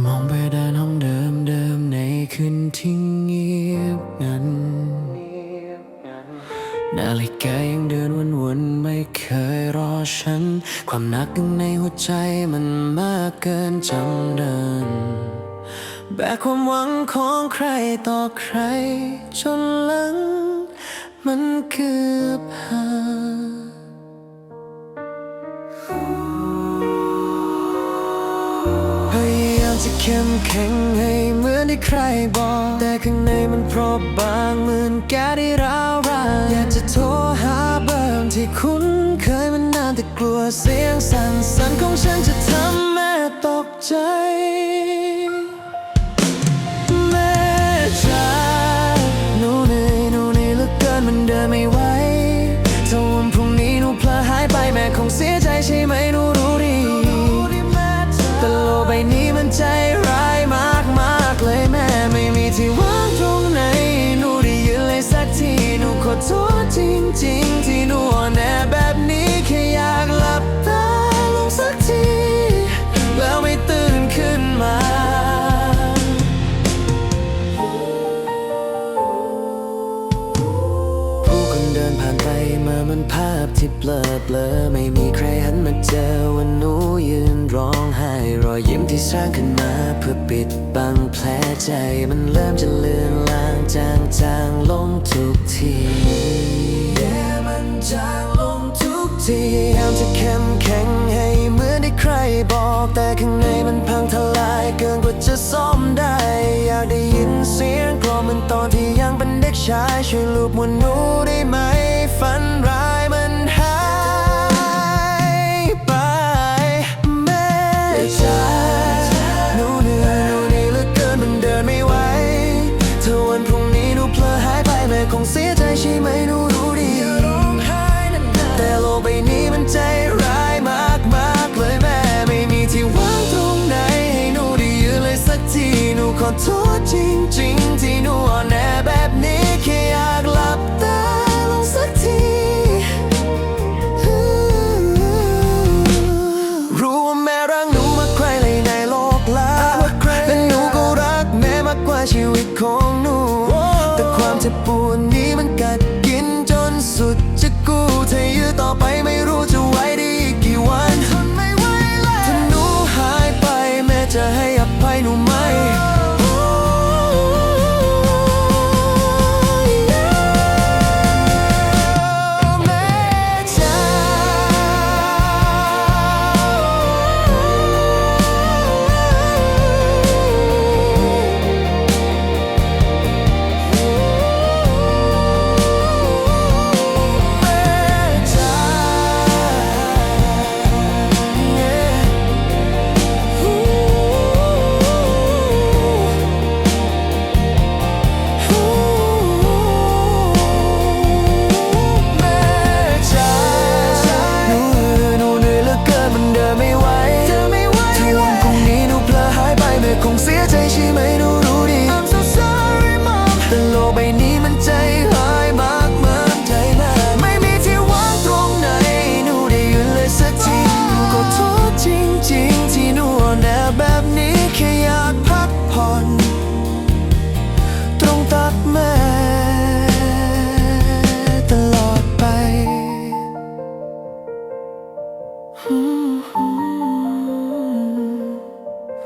มองไปด้านห้องเดิมเดิมในคืนที่เงียบงัน นาฬิกายังเดินวนๆไม่เคยรอฉัน ความหนักข้งในหัวใจมันมากเกินจำเดิน แบกความหวังของใครต่อใครจนหลัง มันเกือบหาพ เข้มแข็งให้เหมือนที่ใครบอก แต่ข้างในมันเพราะบางเหมือนแกได้ร้าวรานอยากจะโทรหาเบอร์ที่คุ้นเคยมันนานแต่กลัวเสียงสั่นสั่นของฉันจะทำแม่ตกใจ มันใจร้ายมากมากเลยแม่ไม่มีที่ว่างตรงไหนหนูได้ยืนเลยสักทีหนูขอโทษจริง ๆ ที่หนูอ่อนแอแบบนี้แค่อยากหลับตาลงสักที แล้วไม่ตื่นขึ้นมาผู้คนเดินผ่านไปมามันภาพที่เบลอเบลอไม่มีใครหันมาเจอว่าหนูยืนร้อง อยยิ้มที่สร้างขึ้นมาเพื่อปิดบังแผลใจมันเริ่มจะเลือนลางจางจางลงทุกทีแย่มันจางลงทุกทีพยายามจะเข้มแข็งให้เหมือนที่ใครบอก แต่ข้างในมันพังทลายเกินกว่าจะซ่อมได้ อยากได้ยินเสียงกรอมันตอนที่ยังเป็นเด็กชายช่วยลูบหัวหนูได้ไหม หนูขอโทษจริงๆที่หนูอ่อนแอแบบนี้แค่อยากหลับตาลงสักที รู้ว่าแม่รักหนูมากใครเลยในโลกลาและหนูก็รักแม่มากกว่าชีวิตของหนู แต่ความเจ็บปวดนี้มันกัดกินจนสุดจะกู้ถ้ายื้อต่อไป แ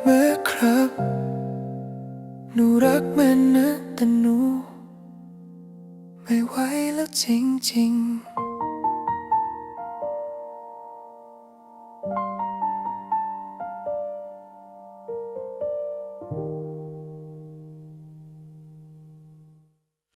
ม่ครับ หนูรักแม่นะแต่หนู ไม่ไหวแล้วจริงๆ